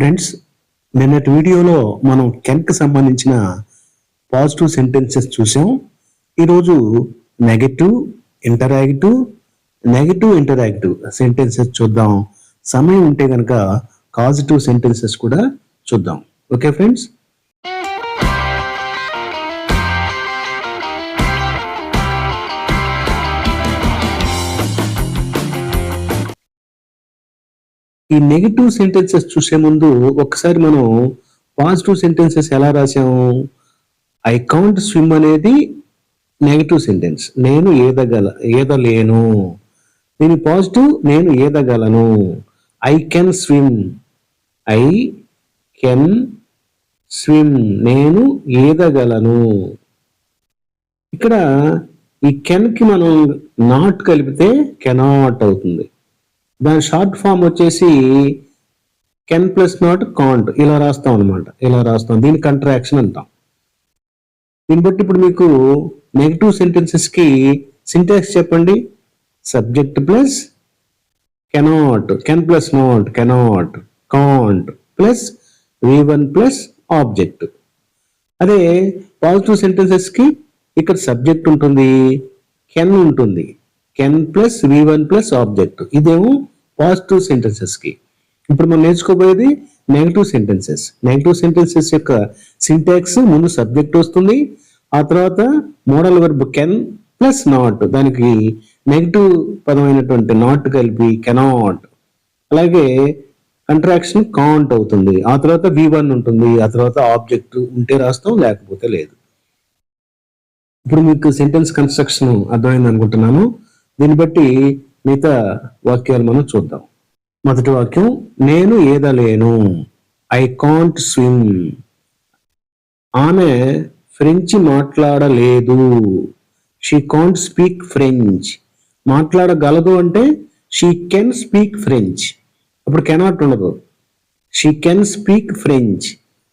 Friends నిన్నటి వీడియోలో మనం కెన్కి సంబంధించిన పాజిటివ్ సెంటెన్సెస్ చూసాం. ఈరోజు negative interactive negative interactive sentences చూద్దాం. సమయం ఉంటే కనుక పాజిటివ్ సెంటెన్సెస్ కూడా చూద్దాం. ఓకే ఫ్రెండ్స్ ఈ నెగిటివ్ సెంటెన్సెస్ చూసే ముందు ఒకసారి మనం పాజిటివ్ సెంటెన్సెస్ ఎలా రాసాము ఐ కౌంట్ స్విమ్ అనేది నెగిటివ్ సెంటెన్స్ నేను ఈదగల ఈదలేను దీని పాజిటివ్ నేను ఈదగలను I can swim I can swim నేను ఈదగలను ఇక్కడ ఈ కెన్కి మనం నాట్ కలిపితే కెనాట్ అవుతుంది. దాని షార్ట్ ఫామ్ వచ్చేసి కెన్ ప్లస్ నాట్ కాంట్ ఇలా రాస్తాం అనమాట ఇలా రాస్తాం. దీని కంట్రాక్షన్ అంటాం. దీన్ని బట్టి ఇప్పుడు మీకు నెగిటివ్ సెంటెన్సెస్కి సింటాక్స్ చెప్పండి. Subject plus cannot can plus not cannot can't plus V one plus object అదే పాజిటివ్ సెంటెన్సెస్కి ఇక్కడ సబ్జెక్ట్ ఉంటుంది కెన్ ఉంటుంది. Can plus V one plus object ఇదేమో పాజిటివ్ సెంటెన్సెస్కి. ఇప్పుడు మనం నేర్చుకోబోయేది నెగిటివ్ సెంటెన్సెస్ నెగిటివ్ సెంటెన్సెస్ యొక్క సింటాక్స్ ముందు సబ్జెక్ట్ వస్తుంది ఆ తర్వాత modal verb can plus not దానికి నెగిటివ్ పదమైనటువంటి నాట్ కలిపి కెనాట్ అలాగే కంట్రాక్షన్ కాంట్ అవుతుంది. ఆ తర్వాత వి వన్ ఉంటుంది ఆ తర్వాత ఆబ్జెక్ట్ ఉంటే రాస్తాం లేకపోతే లేదు. ఇప్పుడు మీకు సెంటెన్స్ కన్స్ట్రక్షన్ అర్థమైంది అనుకుంటున్నాను. దీన్ని బట్టి మిగతా వాక్యాలు మనం చూద్దాం. మొదటి వాక్యం నేను ఈదలేను ఐ కాంట్ స్విమ్ ఆమె ఫ్రెంచ్ మాట్లాడలేదు. షీ కాంట్ స్పీక్ ఫ్రెంచ్ మాట్లాడగలదు అంటే షీ కెన్ స్పీక్ ఫ్రెంచ్ అప్పుడు కెనాట్ ఉండదు. షీ కెన్ స్పీక్ ఫ్రెంచ్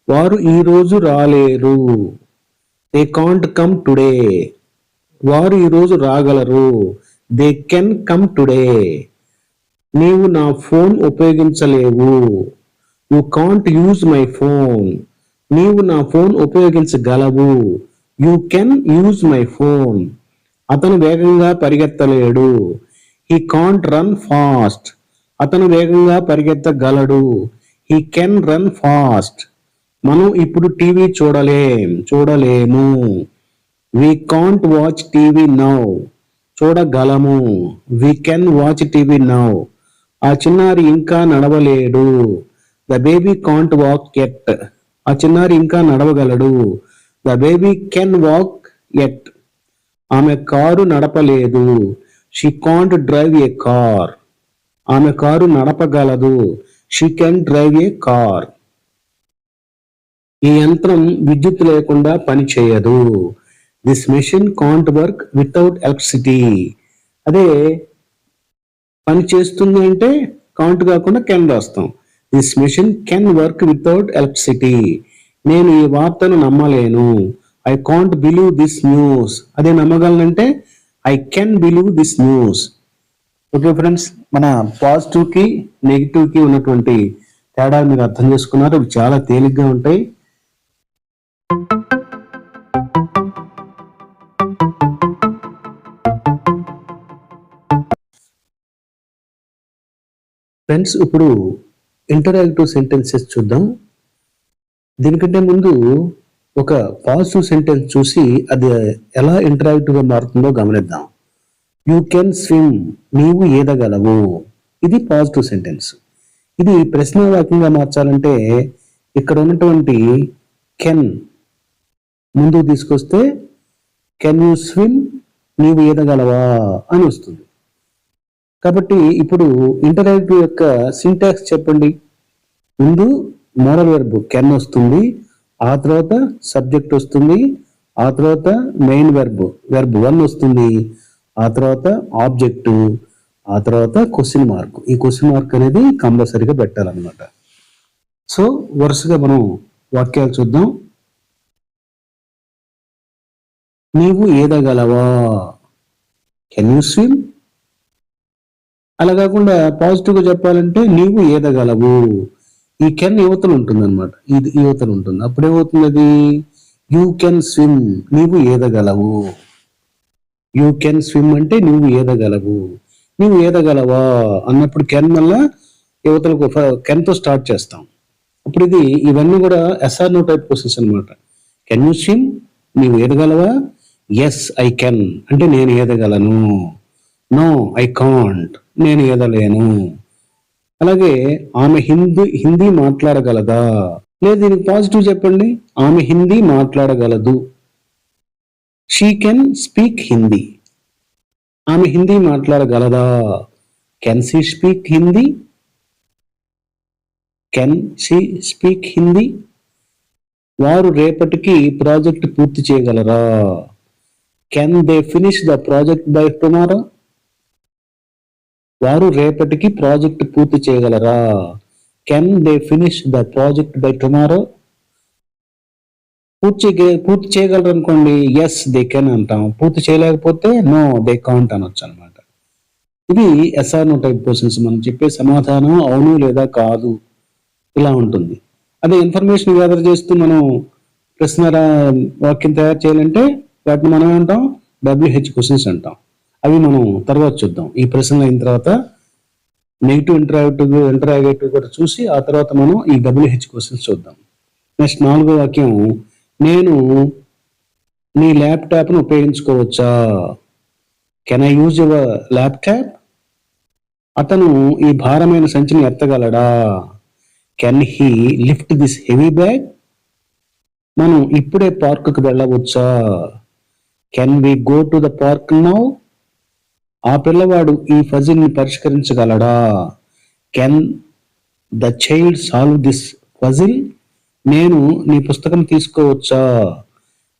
వారు ఈరోజు రాలేరు. దే కాంట్ కమ్ టుడే వారు ఈరోజు రాగలరు. దే కెన్ కమ్ టుడే నీవు నా phone ఉపయోగించలేవు. You can't use my phone నీవు నా ఫోన్ ఉపయోగించగలవు. You can use my phone అతను వేగంగా పరిగెత్తలేడు. హీ కాంట్ రన్ ఫాస్ట్ అతను వేగంగా పరిగెత్తగలడు. హీ కెన్ రన్ ఫాస్ట్ మనం ఇప్పుడు టీవీ చూడలేం చూడలేము. We can't watch TV now చూడగలము. We can watch TV now ఆ చిన్నారి ఇంకా నడవలేడు. The baby can't walk yet ఆ చిన్నారి ఇంకా నడవగలడు. The baby can walk yet ఆమె car నడపలేదు. She can't drive a car ఆమె car నడపగలదు. She can drive a car ఈ యంత్రం విద్యుత్ లేకుండా పని చేయదు this machine can't work without electricity అదే పని చేస్తుంది అంటే కాంట్ కాకుండా కెన్ రాస్తాం. This machine can work without electricity నేను ఈ వార్తను నమ్మలేను. I can't believe this news అదే నమ్మగలనంటే I can believe this news okay friends మన పాజిటివ్కి నెగిటివ్కి ఉన్నటువంటి తేడా మీరు అర్థం చేసుకున్నారు. అవి చాలా తేలిగ్గా ఉంటాయి. ఫ్రెండ్స్ ఇప్పుడు ఇంటరాక్టివ్ సెంటెన్సెస్ చూద్దాం. దీనికంటే ముందు ఒక పాజిటివ్ సెంటెన్స్ చూసి అది ఎలా ఇంటరాక్టివ్గా మారుతుందో గమనిద్దాం. యూ కెన్ స్విమ్ నీవు ఈదగలవు ఇది పాజిటివ్ సెంటెన్స్ ఇది ప్రశ్నావాక్యంగా మార్చాలంటే ఇక్కడ ఉన్నటువంటి కెన్ ముందుకు తీసుకొస్తే కెన్ యూ స్విమ్ నీవు ఈదగలవా అని వస్తుంది. కాబట్టి ఇప్పుడు ఇంటరాక్టివ్ యొక్క సింటాక్స్ చెప్పండి. ముందు మోరల్ వెర్బ్ కెన్ వస్తుంది ఆ తర్వాత సబ్జెక్ట్ వస్తుంది ఆ తర్వాత మెయిన్ వెర్బ్ వెర్బ్ వన్ వస్తుంది ఆ తర్వాత ఆబ్జెక్ట్ ఆ తర్వాత క్వశ్చన్ మార్క్ ఈ క్వశ్చన్ మార్క్ అనేది కంపల్సరీగా పెట్టాలన్నమాట. సో వరుసగా మనం వాక్యాలు చూద్దాం. నీవు ఏదగలవా? కెన్ యూ స్విమ్ అలా కాకుండా పాజిటివ్గా చెప్పాలంటే నీవు ఏదగలవు. ఈ కెన్ యువతలు ఉంటుంది అనమాట ఇది యువతలు ఉంటుంది. అప్పుడేమవుతుంది అది యూ కెన్ స్విమ్. నీవు ఏదగలవు. యూ కెన్ స్విమ్ అంటే నువ్వు ఏదగలవు. నువ్వు ఏదగలవా? అన్నప్పుడు కెన్ వల్ల యువతలకు కెన్తో స్టార్ట్ చేస్తాం. అప్పుడు ఇది ఇవన్నీ కూడా yes or no type questions అనమాట కెన్ యూ స్విమ్? నీవు ఏదగలవా? Yes I can. అంటే నేను ఏదగలను. No I can't. నేను ఎదలేను. అలాగే ఆమె హిందీ హిందీ మాట్లాడగలదా? లేదు దీనికి పాజిటివ్ చెప్పండి. ఆమె హిందీ మాట్లాడగలదు. షీ కెన్ స్పీక్ హిందీ ఆమె Hindi మాట్లాడగలదా? Can she speak Hindi can she speak Hindi వారు రేపటికి ప్రాజెక్ట్ పూర్తి చేయగలరా? Can they finish the project by tomorrow వారు రేపటికి ప్రాజెక్ట్ పూర్తి చేయగలరా? Can they finish the project by tomorrow పూర్తి పూర్తి చేయగలరు అనుకోండి. ఎస్ దే కెన్ అంటాం. పూర్తి చేయలేకపోతే నో దే కాంట్ అనొచ్చు అనమాట ఇది ఎస్ఆర్ నో టైప్ క్వశ్చన్స్. మనం చెప్పే సమాధానం అవును లేదా కాదు. ఇలా ఉంటుంది. అదే ఇన్ఫర్మేషన్ గ్యాదర్ చేస్తూ మనం ప్రశ్న వాక్యం తయారు చేయాలంటే వాటిని మనం అంటాం. డబ్ల్యూహెచ్ క్వశ్చన్స్ అంటాం. అవి మనం తర్వాత చూద్దాం. ఈ ప్రశ్నలు అయిన తర్వాత నెగిటివ్ ఇంటరాగేటివ్ ఇంటరాగేటివ్ కూడా చూసి ఆ తర్వాత మనం ఈ డబ్ల్యూహెచ్ క్వశ్చన్స్ చూద్దాం. నెక్స్ట్ నాలుగో వాక్యం నేను నీ ల్యాప్టాప్ను ఉపయోగించుకోవచ్చా? Can I use your laptop అతను ఈ భారమైన సంచిని ఎత్తగలడా? Can he lift this heavy bag మనం ఇప్పుడే పార్కుకు వెళ్ళవచ్చా? Can we go to the park now ఆ పిల్లవాడు ఈ ఫజిల్ని పరిష్కరించగలడా? Can the child solve this puzzle? నేను నీ పుస్తకం తీసుకోవచ్చా?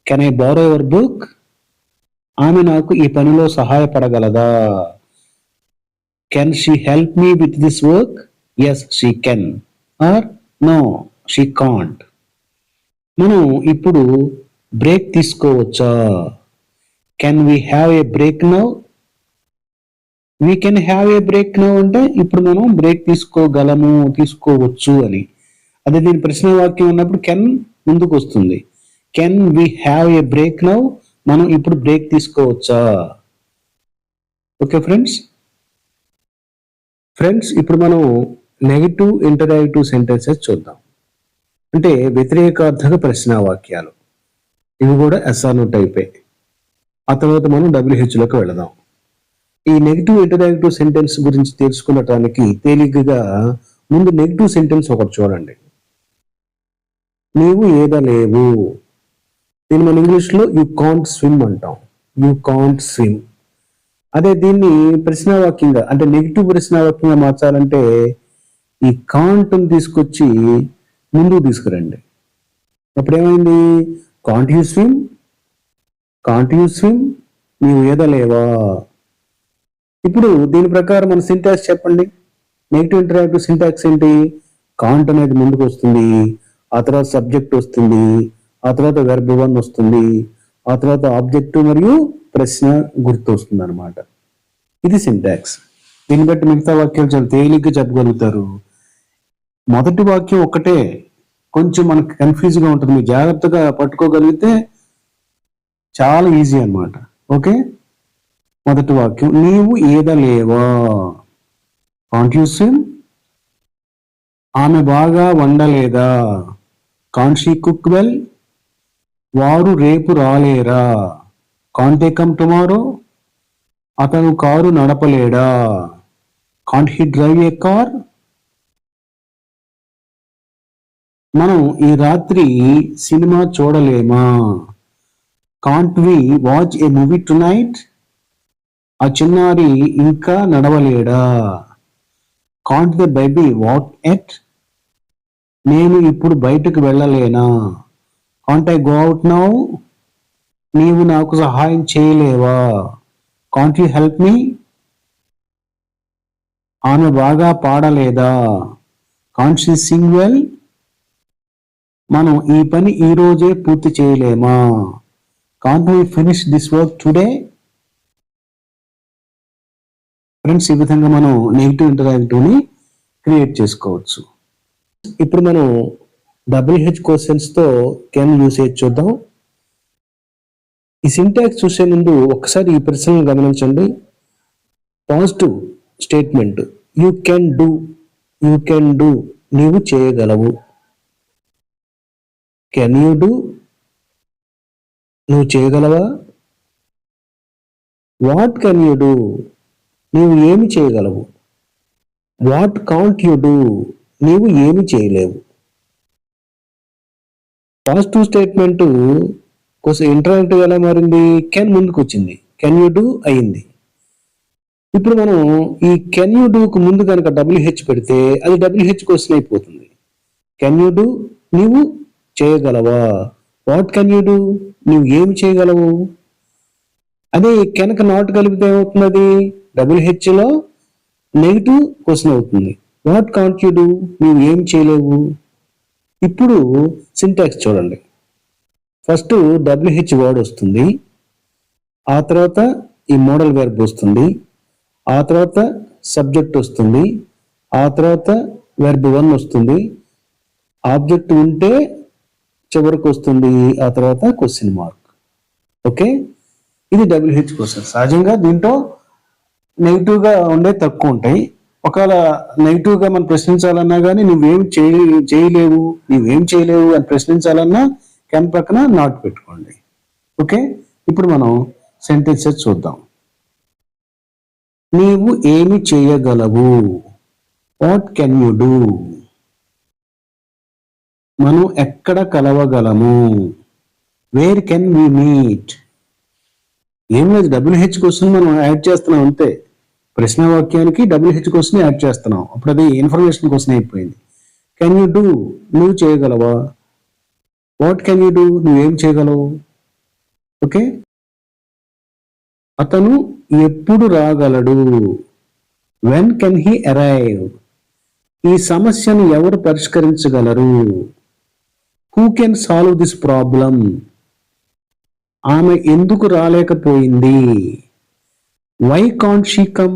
Can I borrow your book? ఆమె నాకు ఈ పనిలో సహాయపడగలదా? Can she help me with this work? Yes she can. Or no she can't. మనం ఇప్పుడు బ్రేక్ తీసుకోవచ్చా? Can we have a break now? We can have a break now అంటే ఇప్పుడు మనం బ్రేక్ తీసుకోగలము తీసుకోవచ్చు అని. అదే దీని ప్రశ్న వాక్యం ఉన్నప్పుడు కెన్ ముందుకు వస్తుంది. Can we have a break now మనం ఇప్పుడు బ్రేక్ తీసుకోవచ్చా? ఓకే ఫ్రెండ్స్ ఫ్రెండ్స్ ఇప్పుడు మనం నెగిటివ్ ఇంటరాక్టివ్ సెంటెన్సెస్ చూద్దాం. అంటే వ్యతిరేకార్థక ప్రశ్న వాక్యాలు. ఇవి కూడా ఎస్ఆర్ టైపే ఆ తర్వాత మనం డబ్ల్యూహెచ్లోకి లోకి వెళదాం. ఈ నెగిటివ్ ఇంటరాక్టివ్ సెంటెన్స్ గురించి తెలుసుకునటానికి తేలికగా ముందు నెగిటివ్ సెంటెన్స్ ఒకటి చూడండి. నీవు ఏదలేవు. దీన్ని మన ఇంగ్లీష్లో యు కాంట్ స్విమ్ అంటాం. యు కాంట్ స్విమ్ అదే దీన్ని ప్రశ్నావాక్యంగా అంటే నెగిటివ్ ప్రశ్నావాక్యంగా మార్చాలంటే ఈ కాంట్ని తీసుకొచ్చి ముందుకు తీసుకురండి. అప్పుడు ఏమైంది can't you swim can't you swim నీవు ఏదలేవా? ఇప్పుడు దీని ప్రకారం మన సింటాక్స్ చెప్పండి. నెగిటివ్ ఇంటరాక్టివ్ సింటాక్స్ ఏంటి? కాంట్ అనేది ముందుకు వస్తుంది. ఆ తర్వాత సబ్జెక్ట్ వస్తుంది. ఆ తర్వాత వెర్బ్ వన్ వస్తుంది. ఆ తర్వాత ఆబ్జెక్ట్ మరియు ప్రశ్న గుర్తు వస్తుంది అనమాట ఇది సింటాక్స్ దీన్ని బట్టి మిగతా వాక్యాలు చాలా తేలిగ్గా చెప్పగలుగుతారు. మొదటి వాక్యం ఒక్కటే. కొంచెం మనకు కన్ఫ్యూజ్గా ఉంటుంది. మీరు జాగ్రత్తగా పట్టుకోగలిగితే చాలా ఈజీ అనమాట ఓకే మొదటి వాక్యం నీవు ఈదలేవా కాంట్ యూ స్విమ్ ఆమె బాగా వండలేదా? కాంట్ షీ కుక్ వెల్ వారు రేపు రాలేరా? Can't they come tomorrow? అతను car నడపలేడా? Can't he drive a car? మనం ఈ రాత్రి cinema చూడలేమా? Can't we watch a movie tonight ఆ చిన్నారి ఇంకా నడవలేడా? Can't the baby walk yet నేను ఇప్పుడు బయటకు వెళ్ళలేనా? Can't I go out now నీవు నాకు సహాయం చేయలేవా? కాంట్ యూ హెల్ప్ మీ ఆమె బాగా పాడలేదా? కాంట్ షీ సింగ్ వెల్ మనం ఈ పని ఈ రోజే పూర్తి చేయలేమా? Can't we finish this work today friends ఈ విధంగా మనం నెగిటివ్ ఇంటరాక్టివ్ని క్రియేట్ చేసుకోవచ్చు. ఇప్పుడు మనం డబ్ల్యూహెచ్ క్వశ్చన్స్తో కెన్ యూసేజ్ చూద్దాం. ఈ సింటాక్స్ చూసే ముందు ఒకసారి ఈ ప్రశ్నను గమనించండి. Positive statement you can do you can do నీవు చేయగలవు. కెన్ యూ డూ నువ్వు చేయగలవా? వాట్ కెన్ యూ డూ నీవు ఏమి చేయగలవు? వాట్ కాంట్ యు డూ నీవు ఏమి చేయలేవు. పాజిటివ్ స్టేట్మెంట్ కొంచెం ఇంటరాక్టివ్ ఎలా మారింది. కెన్ ముందుకు వచ్చింది కెన్ యూ డూ అయింది. ఇప్పుడు మనం ఈ కెన్ యూ డూకు ముందు కనుక డబ్ల్యూహెచ్ పెడితే అది డబ్ల్యూహెచ్ క్వశ్చన్ అయిపోతుంది. కెన్ యూ డూ నీవు చేయగలవా? వాట్ కెన్ యూ డూ నువ్వు ఏమి చేయగలవు? అదే కెనక నాట్ కలిపితే ఏమవుతుంది? డబ్ల్యూహెచ్లో నెగిటివ్ క్వశ్చన్ అవుతుంది. వాట్ కాంట్ యూ డూ నువ్వు ఏం చేయలేవు? ఇప్పుడు సింటాక్స్ చూడండి. ఫస్ట్ డబ్ల్యూహెచ్ వర్డ్ వస్తుంది. ఆ తర్వాత ఈ మోడల్ వెర్బ్ వస్తుంది. ఆ తర్వాత సబ్జెక్ట్ వస్తుంది. ఆ తర్వాత వెర్బ్ వన్ వస్తుంది. ఆబ్జెక్ట్ ఉంటే చివరికి వస్తుంది. ఆ తర్వాత క్వశ్చన్ మార్క్ ఓకే ఇది డబ్ల్యూహెచ్ క్వశ్చన్ సహజంగా దీంట్లో నెగిటివ్గా ఉండే తక్కువ ఉంటాయి. ఒకవేళ నెగిటివ్గా మనం ప్రశ్నించాలన్నా కానీ నువ్వేం చేయ చేయలేవు నువ్వేం చేయలేవు అని ప్రశ్నించాలన్నా కెన్ పక్కన నాట్ పెట్టుకోండి. ఓకే? ఇప్పుడు మనం సెంటెన్సెస్ చూద్దాం. నీవు ఏమి చేయగలవు? వాట్ కెన్ యు డూ మనం ఎక్కడ కలవగలము? వేర్ కెన్ వి మీట్ ఏం లేదు డబ్ల్యూహెచ్ క్వశ్చన్ మనం యాడ్ చేస్తున్నాం అంతే. ప్రశ్న వాక్యానికి డబ్ల్యూహెచ్ క్వశ్చన్ యాడ్ చేస్తున్నాం. అప్పుడు అది ఇన్ఫర్మేషన్ క్వశ్చన్ అయిపోయింది. కెన్ యూ డూ నువ్వు చేయగలవా? వాట్ కెన్ యూ డూ నువ్వేం చేయగలవు? ఓకే అతను ఎప్పుడు రాగలడు? వెన్ కెన్ హీ అరైవ్ ఈ సమస్యను ఎవరు పరిష్కరించగలరు? Who can solve this problem ఆమె ఎందుకు రాలేకపోయింది? వై కాంట్ షీ కమ్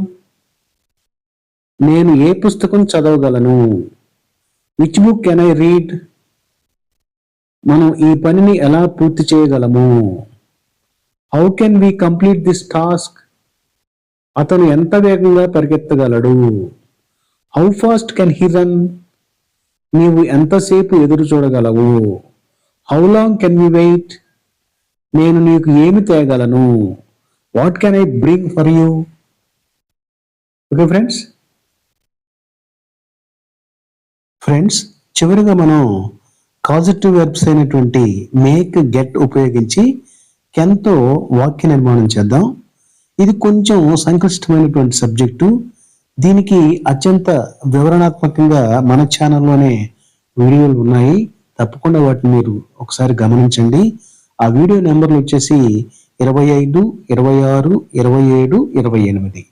నేను ఏ పుస్తకం చదవగలను? Which book can I read మనం ఈ పనిని ఎలా పూర్తి చేయగలము? How can we complete this task అతను ఎంత వేగంగా పరిగెత్తగలడు? How fast can he run నీవు ఎంతసేపు ఎదురు చూడగలవు? How long can we wait నేను నీకు ఏమి తేగలను? What can I bring for you okay friends friends చివరిగా మనం కాజిటివ్ వెర్బ్స్ అయినటువంటి మేక్ గెట్ ఉపయోగించి కెన్తో వాక్య నిర్మాణం చేద్దాం. ఇది కొంచెం సంక్లిష్టమైనటువంటి సబ్జెక్టు దీనికి అత్యంత వివరణాత్మకంగా మన ఛానల్లోనే వీడియోలు ఉన్నాయి. తప్పకుండా వాటిని మీరు ఒకసారి గమనించండి. ఆ వీడియో నెంబర్లు వచ్చేసి ఇరవై ఐదు ఇరవై ఆరు ఇరవై ఏడు ఇరవై ఎనిమిది.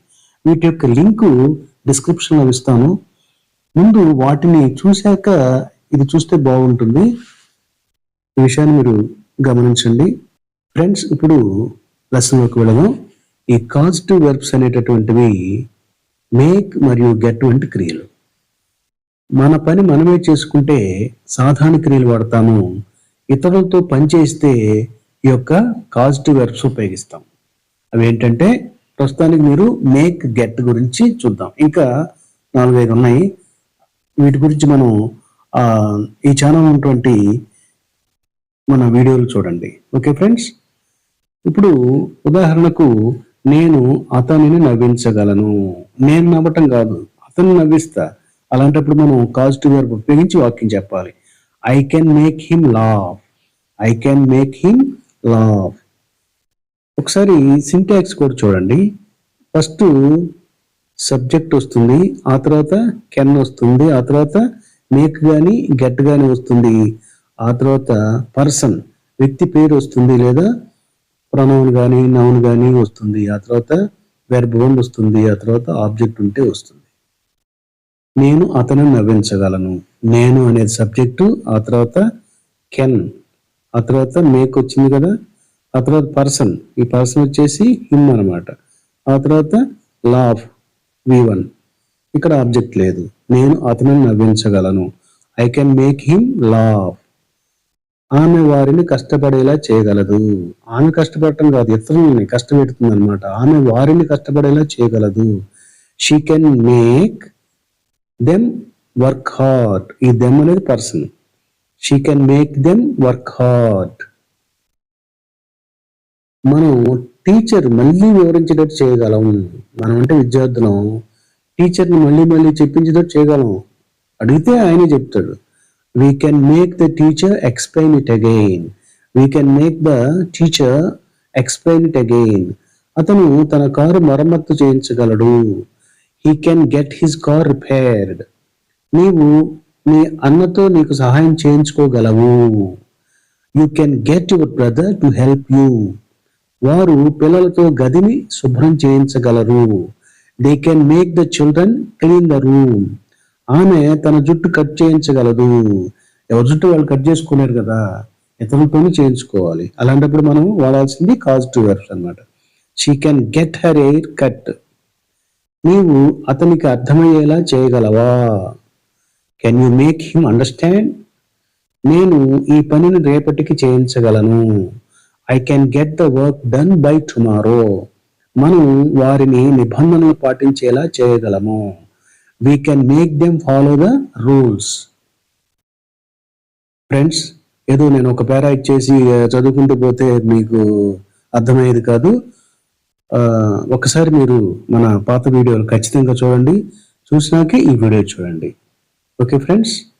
వీటి యొక్క లింకు డిస్క్రిప్షన్లో ఇస్తాను. ముందు వాటిని చూశాక ఇది చూస్తే బాగుంటుంది. ఈ విషయాన్ని మీరు గమనించండి. ఫ్రెండ్స్ ఇప్పుడు లెసన్లోకి వెళదాం. ఈ కాజిటివ్ వెర్బ్స్ అనేటటువంటివి మేక్ మరియు గెట్ వంటి క్రియలు. మన పని మనమే చేసుకుంటే సాధారణ క్రియలు వాడతాము. ఇతరులతో పని చేస్తే ఈ యొక్క కాజిటివ్ వెర్బ్స్ ఉపయోగిస్తాం. అవి ఏంటంటే ప్రస్తుతానికి మీరు మేక్ గెట్ గురించి చూద్దాం. ఇంకా నాలుగైదు ఉన్నాయి. వీటి గురించి మనం ఈ ఛానల్ ఉన్నటువంటి మన వీడియోలు చూడండి. Okay friends? ఇప్పుడు ఉదాహరణకు నేను అతనిని నవ్వించగలను. నేను నవ్వటం కాదు అతను నవ్విస్తా. అలాంటప్పుడు మనం కాజిటివ్ వర్బ్ ఉపయోగించి వాక్యం చెప్పాలి. I can make him laugh I can make him laugh ఒకసారి సింటాక్స్ కూడా చూడండి. ఫస్ట్ సబ్జెక్ట్ వస్తుంది ఆ తర్వాత కెన్ వస్తుంది ఆ తర్వాత మేక్ కానీ గెట్ కానీ వస్తుంది. ఆ తర్వాత పర్సన్ వ్యక్తి పేరు వస్తుంది లేదా ప్రణౌన్ కానీ నౌన్ కానీ వస్తుంది. ఆ తర్వాత వెర్బ్ వస్తుంది ఆ తర్వాత ఆబ్జెక్ట్ ఉంటే వస్తుంది. నేను అతను నవ్వించగలను. నేను అనేది సబ్జెక్టు ఆ తర్వాత కెన్ ఆ తర్వాత మేక్ వచ్చింది కదా ఆ తర్వాత పర్సన్ ఈ పర్సన్ వచ్చేసి హిమ్ అన్నమాట. ఆ తర్వాత లాఫ్ వి వన్ ఇక్కడ ఆబ్జెక్ట్ లేదు. నేను అతను నవ్వించగలను. I can make him laugh ఆమె వారిని కష్టపడేలా చేయగలదు. ఆమె కష్టపడటం కాదు ఇతరులని కష్టపెడుతుంది అనమాట ఆమె వారిని కష్టపడేలా చేయగలదు. She can make them work hard ఈ దెమ్ అనేది person she can make them work hard మనం టీచర్ మళ్ళీ వివరించేటట్టు చేయగలం. మనం అంటే విద్యార్థులం. టీచర్ని మళ్ళీ మళ్ళీ చెప్పించేటట్టు చేయగలం. అడిగితే ఆయనే చెప్తాడు. We can make the teacher explain it again we can make the teacher explain it again అతను తన కారు మరమ్మత్తు చేయించగలడు. He can get his car repaired నీవు నీ అన్నతో నీకు సహాయం చేయించుకోగలవు. You can get your brother to help you వారు పిల్లలతో గదిని శుభ్రం చేయించగలరు. They can make the children clean the room ఆమె తన జుట్టు కట్ చేయించగలదు. ఎవరి జుట్టు వాళ్ళు కట్ చేసుకోలేరు కదా ఇతరులతోనే చేయించుకోవాలి. అలాంటప్పుడు మనం వాడాల్సింది కాజిటివ్ వెర్బ్స్ అన్నమాట. She can get her hair cut నీవు అతనికి అర్థమయ్యేలా చేయగలవా? Can you make him understand నేను ఈ పనిని రేపటికి చేయించగలను. I can get the work done by tomorrow మనం వారిని నిబంధనలు పాటించేలా చేయగలము. We can make them follow the rules friends ఏదో నేను ఒక పేరా ఇచ్చేసి చదువుకుంటూ పోతే మీకు అర్థమయ్యేది కాదు. ఒకసారి మీరు మన పాత వీడియోలు ఖచ్చితంగా చూడండి. చూసినాకే ఈ వీడియో చూడండి. okay friends?